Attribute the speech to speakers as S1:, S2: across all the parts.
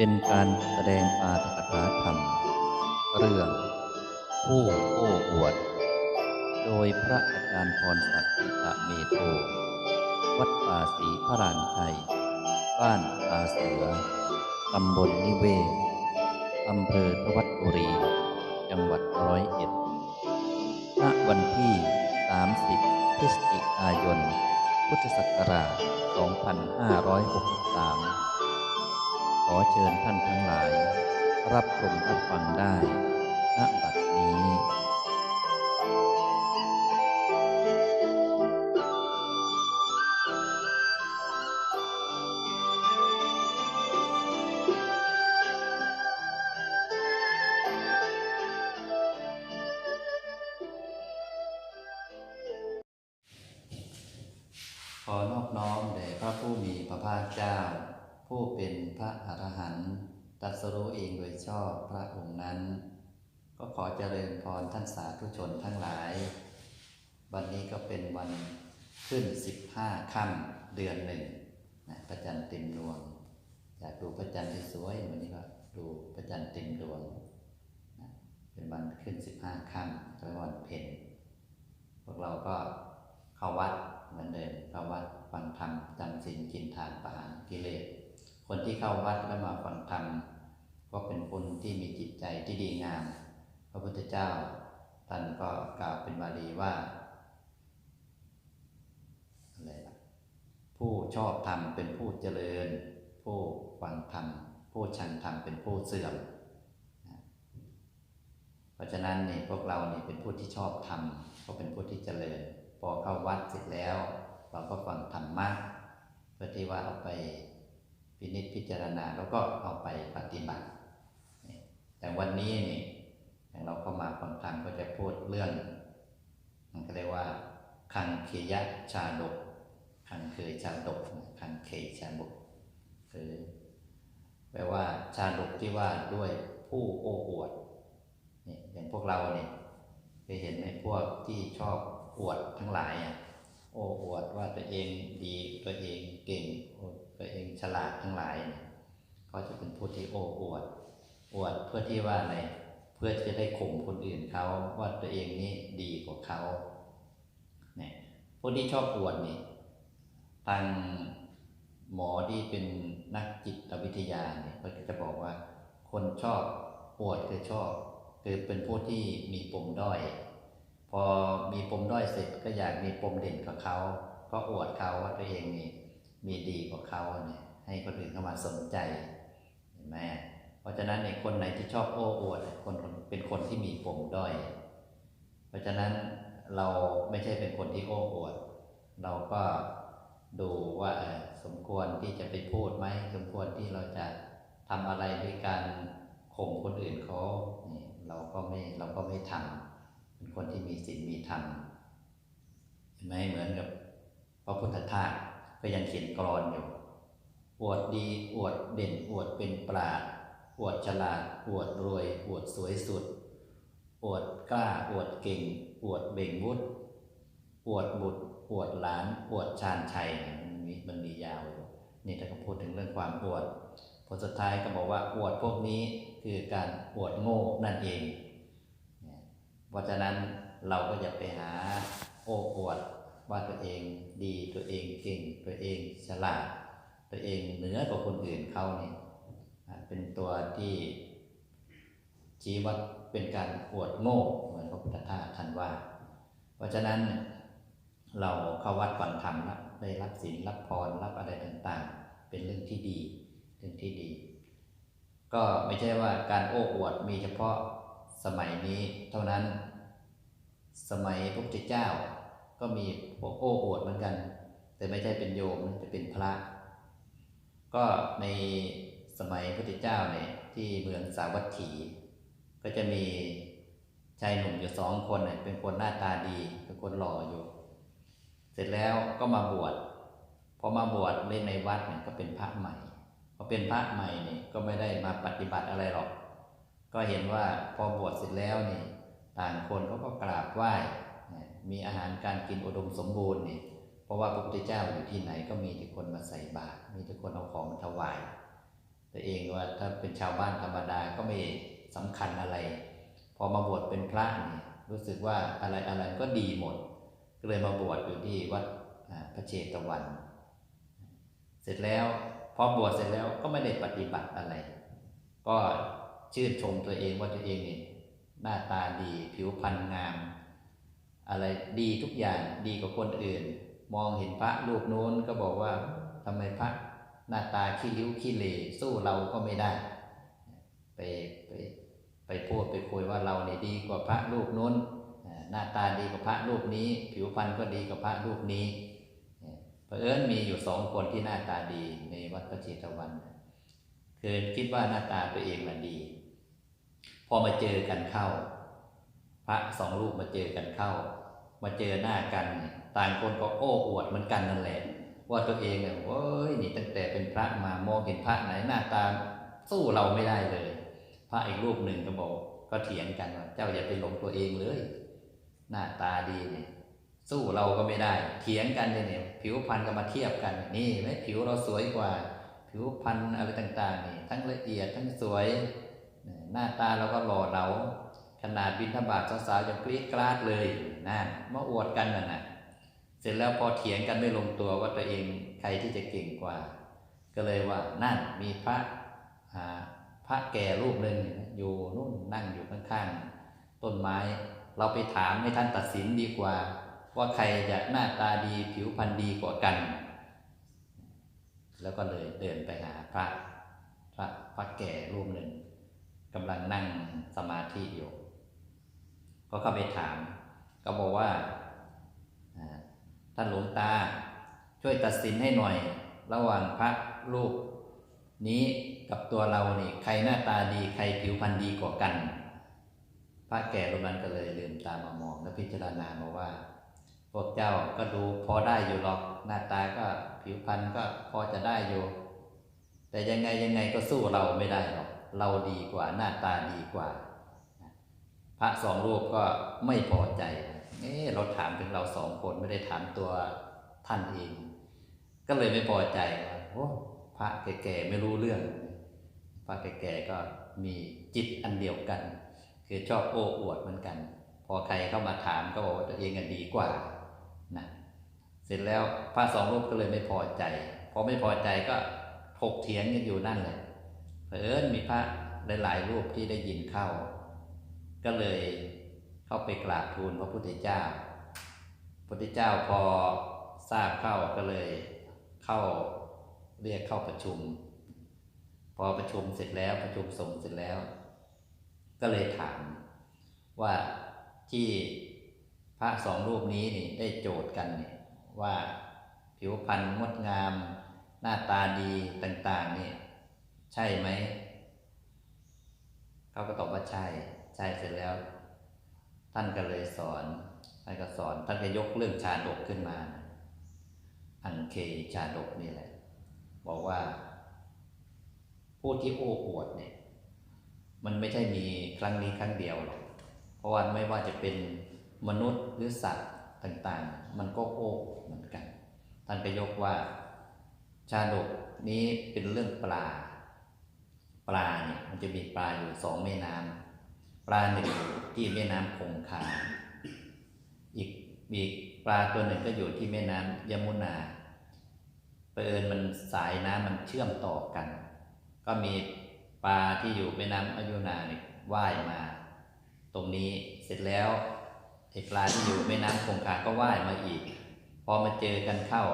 S1: เป็นการแสดงปาฐกถาธรรม เรื่อง ผู้โอ้อวด โดยพระอาจารย์พรศักดิ์ตะเมโท วัดป่าศรีพระรานชัย บ้านตาเสือ ตำบลนิเวศอำเภอทวัดบุรี จังหวัดร้อยเอ็ดณวันที่ 30 พฤศจิกายน พุทธศักราช 2563 ขอเชิญท่านทั้งหลาย รับชมรับฟังได้ ชอบพระองค์นั้น ก็ขอเจริญพรท่านสาธุชนทั้งหลาย วันนี้ก็เป็นวันขึ้น 15ค่ำเดือนหนึ่งนะพระจันทร์เต็มดวง อยากดูพระจันทร์ที่สวยวันนี้ก็ดูพระจันทร์เต็มดวงนะเป็นวันขึ้น 15ค่ำเป็นวันเพ็ญพวกเราก็เข้าวัดเหมือนเดิมเข้าวัดฟังธรรมจำศีลกินทานประหารกิเลสคนที่เข้าวัดแล้วมาฟังธรรม ก็เป็นคนที่มีจิตใจที่ดีงาม พระพุทธเจ้าท่านก็กล่าวเป็นบาลีว่าอะไรล่ะผู้ชอบธรรมเป็นผู้เจริญ ผู้ฟังธรรมผู้ชังธรรมเป็นผู้เสื่อมเพราะฉะนั้นนี่พวกเรานี่เป็นผู้ที่ชอบธรรมก็เป็นผู้ที่เจริญ พอเข้าวัดเสร็จแล้ว เราก็ฟังธรรมะเพื่อที่ว่าเอาไปพินิจพิจารณาแล้วก็เอาไปปฏิบัติ แต่วันนี้นี่อย่างเราเข้ามาฟังธรรมก็จะพูดเรื่อง มันก็เรียกว่า คังเคยะชาดก คังเคยชาดก คังเคยชาดกคือแปลว่าชาดกที่ว่าด้วยผู้โอ้อวดเนี่ยอย่างพวกเราเนี่ยเคยเห็นไหมพวกที่ชอบอวดทั้งหลายอะโอ้อวดว่าตัวเองดีตัวเองเก่งตัวเองฉลาดทั้งหลายเนี่ยเขาจะเป็นผู้ที่โอ้อวด อวดเพื่อที่ว่าอะไรเพื่อจะได้ข่มคนอื่นเขาว่าตัวเองนี่ดีกว่าเขาเนี่ยพวกที่ชอบอวดนี่ทางหมอที่เป็นนักจิตวิทยาเนี่ยเขาจะบอกว่า คนชอบอวดคือชอบ คือเป็นผู้ที่มีปมด้อย พอมีปมด้อยเสร็จก็อยากมีปมเด่นกว่าเขา ก็อวดเขาว่าตัวเองมีมีดีกว่าเขาเนี่ยให้คนอื่นเข้ามาสนใจเห็นไหม เพราะฉะนั้นในคนไหนที่ชอบโอ้อวดคนเป็นคนที่มีปมด้อย เพราะฉะนั้นเราไม่ใช่เป็นคนที่โอ้อวด เราก็ดูว่าสมควรที่จะไปพูดไหมสมควรที่เราจะทำอะไรด้วยการข่มคนอื่นเขาเราก็ไม่เราก็ไม่ทำเป็นคนที่มีศีลมีธรรมเห็นไหมเหมือนกับพระพุทธทาสก็ยังเขียนกรอนอยู่ อวดดีอวดเด่นอวดเป็นปราด อวดฉลาดอวดรวยอวดสวยสุดอวดกล้าอวดเก่งอวดเบ่งวุฒอวดบุตรอวดหลานอวดชาญชัยมันมีมันมียาวนี่ถ้าเขาพูดถึงเรื่องความอวดผลสุดท้ายก็บอกว่าอวดพวกนี้คือการอวดโง่นั่นเอง เพราะฉะนั้นเราก็อย่าไปหาโอ้อวดว่าตัวเองดีตัวเองเก่งตัวเองฉลาด ตัวเองเหนือกว่าคนอื่นเขาเนี่ย เป็นตัวที่ชี้วัดเป็นการอวดโง่เหมือนพระพุทธทาสท่านว่า เพราะฉะนั้นเราเข้าวัดฟังธรรมแล้วได้รับศีลรับพรรับอะไรต่างๆ เป็นเรื่องที่ดีเรื่องที่ดี ก็ไม่ใช่ว่าการโอ้อวดมีเฉพาะสมัยนี้เท่านั้น สมัยพระพุทธเจ้า ก็มีพวกโอ้อวดเหมือนกัน แต่ไม่ใช่เป็นโยมจะเป็นพระ ก็ใน สมัยพระพุทธเจ้าเนี่ยที่เมืองสาวัตถี ก็จะมีชายหนุ่มอยู่สองคนเนี่ยเป็นคนหน้าตาดีเป็นคนหล่ออยู่ เสร็จแล้วก็มาบวชพอมาบวชเล่นในวัดเนี่ยก็เป็นพระใหม่พอเป็นพระใหม่เนี่ยก็ไม่ได้มาปฏิบัติอะไรหรอก ก็เห็นว่าพอบวชเสร็จแล้วเนี่ยต่างคนเขาก็กราบไหว้มีอาหารการกินอุดมสมบูรณ์เนี่ยเพราะว่าพระพุทธเจ้าอยู่ที่ไหนก็มีแต่คนมาใส่บาตรมีแต่คนเอาของมาถวาย ตัวเองว่าถ้าเป็นชาวบ้านธรรมดาก็ไม่สำคัญอะไร พอมาบวชเป็นพระนี่รู้สึกว่าอะไรอะไรก็ดีหมด ก็เลยมาบวชอยู่ที่วัดพระเชตวัน เสร็จแล้วพอบวชเสร็จแล้วก็ไม่ได้ปฏิบัติอะไร ก็ชื่นชมตัวเองว่าตัวเองเนี่ยหน้าตาดีผิวพรรณงาม อะไรดีทุกอย่างดีกว่าคนอื่น มองเห็นพระรูปโน้นก็บอกว่าทำไมพระ หน้าตาขี้ริ้วขี้เหร่สู้เราก็ไม่ได้ ไปไปไปพูดไปคุยว่าเราเนี่ยดีกว่าพระรูปโน้น หน้าตาดีกว่าพระรูปนี้ ผิวพรรณก็ดีกว่าพระรูปนี้เผอิญมีอยู่สองคนที่หน้าตาดีในวัดพระเจตวันคือคิดว่าหน้าตาตัวเองมันดี พอมาเจอกันเข้า พระสองรูปมาเจอกันเข้า มาเจอหน้ากัน ต่างคนก็โอ้อวดเหมือนกันนั่นแหละ ว่าตัวเองเนี่ยโอ้ยนี่ตั้งแต่เป็นพระมามองเห็นพระไหนหน้าตาสู้เราไม่ได้เลย พระอีกรูปหนึ่งก็บอกก็เถียงกันว่าเจ้าอย่าไปหลงตัวเองเลย หน้าตาดีเนี่ยสู้เราก็ไม่ได้เถียงกันเนี่ยผิวพรรณก็มาเทียบกัน นี่ไหมผิวเราสวยกว่า ผิวพรรณอะไรต่างๆนี่ทั้งละเอียดทั้งสวย หน้าตาเราก็หล่อเหลาขนาดบินทบาทสาวๆยังกรี๊ดกราดเลยนั่นมาอวดกันน่ะนะ เสร็จแล้วพอเถียงกันไม่ลงตัวว่าตัวเองใครที่จะเก่งกว่า ก็เลยว่านั่นมีพระพระแก่รูปหนึ่งอยู่นู่นนั่งอยู่ข้างๆต้นไม้ เราไปถามให้ท่านตัดสินดีกว่า ว่าใครจะหน้าตาดีผิวพรรณดีกว่ากัน แล้วก็เลยเดินไปหาพระพระพระแก่รูปหนึ่งกำลังนั่งสมาธิอยู่ ก็เข้าไปถาม ก็บอกว่า ท่านหลวงตา ช่วยตัดสินให้หน่อย ระหว่างพระรูปนี้กับตัวเรานี่ใครหน้าตาดีใครผิวพรรณดีกว่ากัน พระแก่รูปนั้นก็เลยลืมตามามองและพิจารณามาว่า พวกเจ้าก็ดูพอได้อยู่หรอกหน้าตาก็ผิวพรรณก็พอจะได้อยู่ แต่ยังไงยังไงก็สู้เราไม่ได้หรอกเราดีกว่าหน้าตาดีกว่า พระสองรูปก็ไม่พอใจ เอ๊เราถามถึงเราสองคนไม่ได้ถามตัวท่านเอง ก็เลยไม่พอใจว่าโอ้พระแก่ๆไม่รู้เรื่อง พระแก่ๆก็มีจิตอันเดียวกัน คือชอบโอ้อวดเหมือนกัน พอใครเข้ามาถามก็บอกว่าตัวเองอะดีกว่านะเสร็จแล้วพระสองรูปก็เลยไม่พอใจพอไม่พอใจก็ถกเถียงกันอยู่นั่นแหละเผอิญมีพระหลายๆรูปที่ได้ยินเข้า ก็เลย เข้าไปกราบทูลพระพุทธเจ้า พระพุทธเจ้าพอทราบเข้าก็เลยเข้าเรียกเข้าประชุม พอประชุมเสร็จแล้วประชุมสงฆ์เสร็จแล้ว ก็เลยถามว่าที่พระสองรูปนี้นี่ได้โจทย์กันนี่ว่าผิวพรรณงดงาม หน้าตาดีต่าง ๆ นี่ ใช่ไหม เขาก็ตอบว่าใช่ ใช่เสร็จแล้ว ท่านก็เลยสอนท่านก็สอนท่านก็ยกเรื่องชาดกขึ้นมา อันเคชาดกนี่แหละ บอกว่า ผู้ที่โอ้อวดเนี่ย มันไม่ใช่มีครั้งนี้ครั้งเดียวหรอก เพราะว่าไม่ว่าจะเป็นมนุษย์หรือสัตว์ต่างๆ มันก็โอ้เหมือนกัน ท่านก็ยกว่า ชาดกนี้เป็นเรื่องปลา ปลาเนี่ยมันจะมีปลาอยู่สองแม่น้ำ ปลาหนึ่งอยู่ที่แม่น้ำคงคาอีกมีปลาตัวหนึ่งก็อยู่ที่แม่น้ำยมุนาเปิญมันสายน้ำมันเชื่อมต่อกัน ก็มีปลาที่อยู่แม่น้ำอยุนาเนี่ยว่ายมา ตรงนี้เสร็จแล้วไอ้ปลาที่อยู่แม่น้ำคงคาก็ว่ายมาอีก พอมาเจอกันเข้า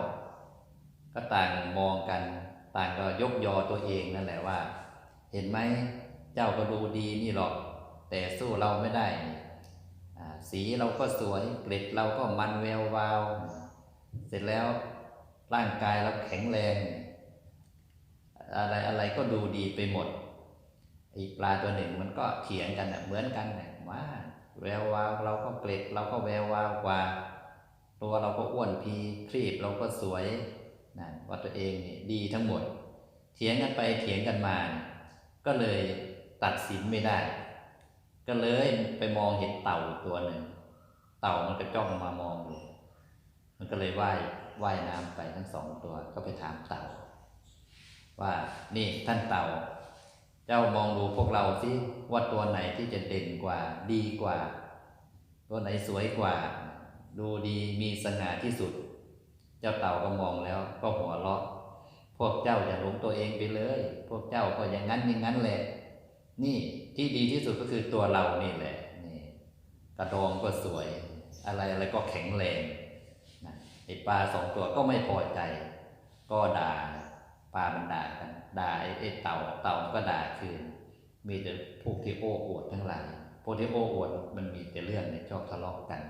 S1: ก็ต่างมองกัน ต่างก็ยกยอตัวเองนั่นแหละว่า เห็นไหมเจ้าก็ดูดีนี่หรอก แต่สู้เราไม่ได้ สีเราก็สวยเกล็ดเราก็มันแวววาว เสร็จแล้วร่างกายเราแข็งแรง อะไรอะไรก็ดูดีไปหมดไอีปลาตัวหนึ่งมันก็เถียงกันเหมือนกันนะว่าแวววาวเราก็เกล็ดเราก็แวววาวกว่า ตัวเราก็อ้วนพีครีบเราก็สวยนะว่าตัวเองดีทั้งหมด เถียงกันไปเถียงกันมา ก็เลยตัดสินไม่ได้ ก็เลยไปมองเห็นเต่าตัวหนึ่ง เต่ามันก็จ้องมามองอยู่มันก็เลยว่ายว่ายน้ำไปทั้งสองตัว ก็ไปถามเต่า ว่านี่ท่านเต่า เจ้ามองดูพวกเราสิว่าตัวไหนที่จะเด่นกว่า ดีกว่า ตัวไหนสวยกว่า ดูดีมีสง่าที่สุด เจ้าเต่าก็มองแล้ว ก็หัวเราะ พวกเจ้าอย่าหลงตัวเองไปเลย พวกเจ้าก็อย่างนั้นอย่างนั้นแหละ นี่ ที่ดีที่สุดก็คือตัวเรานี่แหละนี่กระดองก็สวย อะไรอะไรก็แข็งแรงนะไอปลาสองตัวก็ไม่พอใจ ก็ด่าปลามันด่ากันด่าไอ้ไอเต่าเต่ามันก็ด่าคืน มีแต่พวกที่โอ้อวดทั้งหลายพวกที่โอ้อวดมันมีแต่เรื่องเนี่ยชอบทะเลาะกัน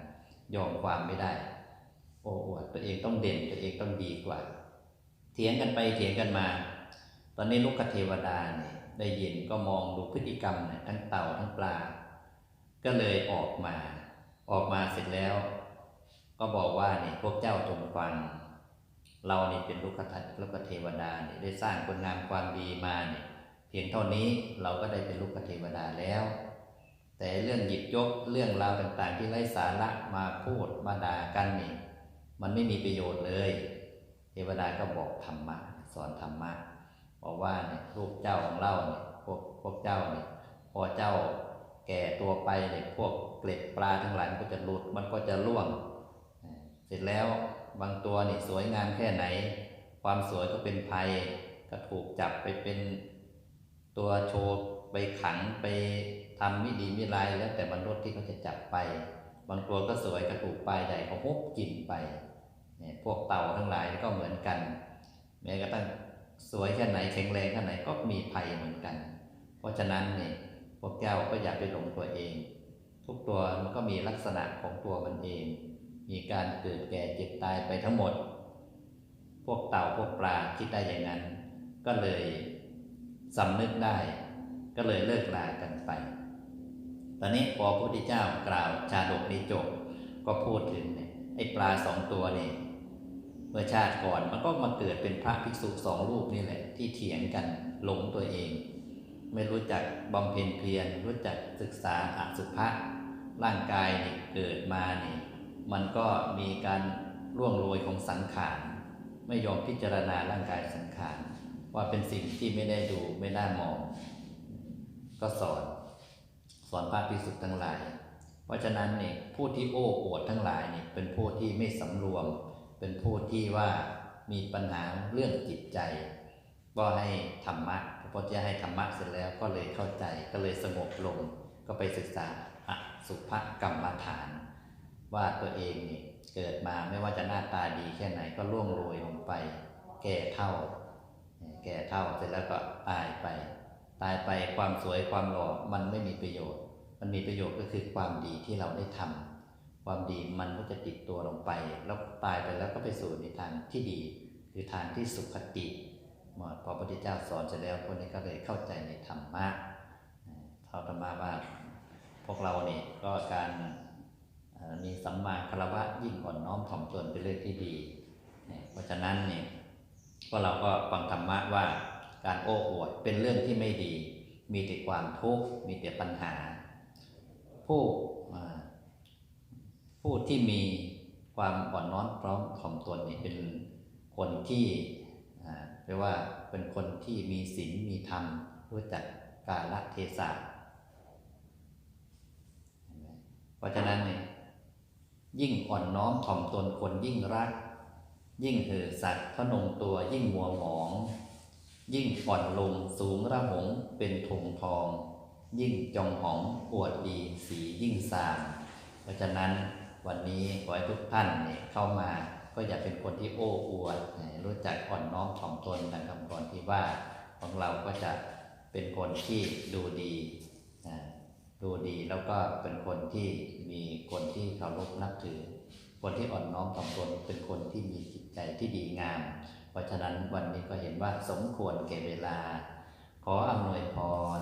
S1: ยอมความไม่ได้ โอ้อวดตัวเองต้องเด่นตัวเองต้องดีกว่า เถียงกันไปเถียงกันมา ตอนนี้ลูกเทวดาเนี่ยได้ยินก็มองดูพฤติกรรมเนี่ยทั้งเต่าทั้งปลา ก็เลยออกมา ออกมาเสร็จแล้ว ก็บอกว่าเนี่ยพวกเจ้าจงฟัง เราเนี่เป็นลูกทัตลูกเทวดาเนี่ยได้สร้างคุณงามความดีมาเนี่ยเพียงเท่านี้เราก็ได้เป็นลูกเทวดาแล้ว แต่เรื่องหยิบยกเรื่องราวต่างๆ ที่ไร้สาระมาพูดมาด่ากันนี่มันไม่มีประโยชน์เลย เทวดาก็บอกธรรมะสอนธรรมะ บอกว่าเนี่ยลูกเจ้าของเราเนี่ยพวกพวกเจ้าเนี่ยพอเจ้าแก่ตัวไปเนี่ยพวกเกล็ดปลาทั้งหลายมันก็จะหลุดมันก็จะร่วง เสร็จแล้วบางตัวนี่สวยงามแค่ไหน ความสวยก็เป็นภัยก็ถูกจับไปเป็นตัวโชว์ไปขังไปทำไม่ดีไม่ร้ายแล้วแต่บรรลุที่เขาจะจับไป บางตัวก็สวยก็ถูกปลายใหญ่เขาฮุบกินไปเนี่ยพวกเต่าทั้งหลายก็เหมือนกัน แม้กระทั่ง สวยแค่ไหนแข็งแรงแค่ไหนก็มีภัยเหมือนกัน เพราะฉะนั้นเนี่ยพวกเจ้าก็อย่าไปหลงตัวเอง ทุกตัวมันก็มีลักษณะของตัวมันเอง มีการเกิดแก่เจ็บตายไปทั้งหมด พวกเต่าพวกปลาคิดได้อย่างนั้น ก็เลยสำนึกได้ ก็เลยเลิกลากันไป ตอนนี้พอพระพุทธเจ้ากล่าวชาดกนี้จบก็พูดถึงเนี่ยไอ้ปลาสองตัวนี่เมื่อชาติก่อนมันก็มาเกิดเป็นพระภิกษุสองรูปนี่แหละ ที่เถียงกันหลงตัวเอง ไม่รู้จักบำเพ็ญเพียรรู้จักศึกษาอสุภะร่างกายเนี่ยเกิดมาเนี่ยมันก็มีการร่วงโรยของสังขารไม่ยอมพิจารณาร่างกายสังขารว่าเป็นสิ่งที่ไม่ได้ดูไม่ได้มอง ก็สอนสอนพระภิกษุทั้งหลาย เพราะฉะนั้นเนี่ยผู้ที่โอ้อวดทั้งหลายเนี่ยเป็นผู้ที่ไม่สำรวม เป็นผู้ที่ว่ามีปัญหาเรื่องจิตใจ ก็ให้ธรรมะพอจะให้ธรรมะเสร็จแล้วก็เลยเข้าใจก็เลยสงบลง ก็ไปศึกษาอสุภกรรมฐาน ว่าตัวเองนี่เกิดมาไม่ว่าจะหน้าตาดีแค่ไหนก็ล่วงโรยลงไป แก่เท่า แก่เท่าเสร็จแล้วก็ตายไป ตายไปความสวยความหล่อมันไม่มีประโยชน์ มันมีประโยชน์ก็คือความดีที่เราได้ทำ ความดีมันก็จะติดตัวลงไป แล้วตายไปแล้วก็ไปสู่ในทางที่ดี คือทางที่สุขติหมดพอพระพุทธเจ้าสอนเสร็จแล้วคนนี้ก็เลยเข้าใจในธรรมะเท่าธรรมะว่าพวกเราเนี่ยก็การมีสัมมาคารวะยิ่งอ่อนน้อมถ่อมตนเป็นเรื่องที่ดี เพราะฉะนั้นเนี่ยพวกเราก็ฟังธรรมะว่าการโอ้อวดเป็นเรื่องที่ไม่ดี มีแต่ความทุกข์มีแต่ปัญหา ผู้ ผู้ที่มีความอ่อนน้อมพร้อมถ่อมตนนี่เป็นคนที่เรียกว่าเป็นคนที่มีศีลมีธรรม รู้จักกาลเทศะเพราะฉะนั้นเนี่ยยิ่งอ่อนน้อมถ่อมตนคนยิ่งรัก ยิ่งเห่อสัตว์พนงตัวยิ่งมัวหมอง ยิ่งอ่อนลงสูงระหงเป็นธงทอง ยิ่งจองหองอวดดีสียิ่งสามเพราะฉะนั้น วันนี้ขอให้ทุกท่านเนี่ยเข้ามาก็อย่าเป็นคนที่โอ้อวดรู้จักอ่อนน้อมถ่อมตนดังคำกรที่ว่าของเราก็จะเป็นคนที่ดูดีดูดีแล้วก็เป็นคนที่มีคนที่เคารพนับถือ คนที่อ่อนน้อมถ่อมตนเป็นคนที่มีจิตใจที่ดีงาม เพราะฉะนั้นวันนี้ก็เห็นว่าสมควรแก่เวลา ขออำนวยพร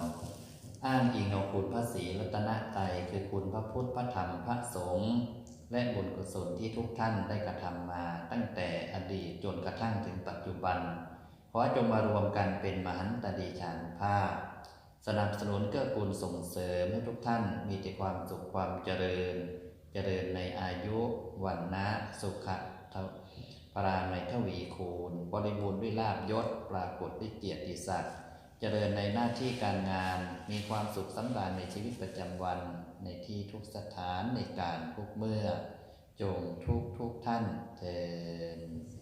S1: อ้างอิงเอาคุณพระศรีรัตนตรัยคือคุณพระพุทธพระธรรมพระสงฆ์ และบุญกุศลที่ทุกท่านได้กระทำมาตั้งแต่อดีตจนกระทั่งถึงปัจจุบัน ขอจงมารวมกันเป็นมหันตดีชานภาพ สนับสนุนเกื้อกูลส่งเสริมให้ทุกท่านมีแต่ความสุขความเจริญ เจริญในอายุวันนะสุขะพราในทวีคูณ บริบูรณ์ด้วยลาบยศ ปรากฏด้วยเกียรติศักดิ์เจริญในหน้าที่การงาน มีความสุขสำราญในชีวิตประจำวัน ในที่ทุกสถานในการทุกเมื่อ จงทุกทุกท่านเทอ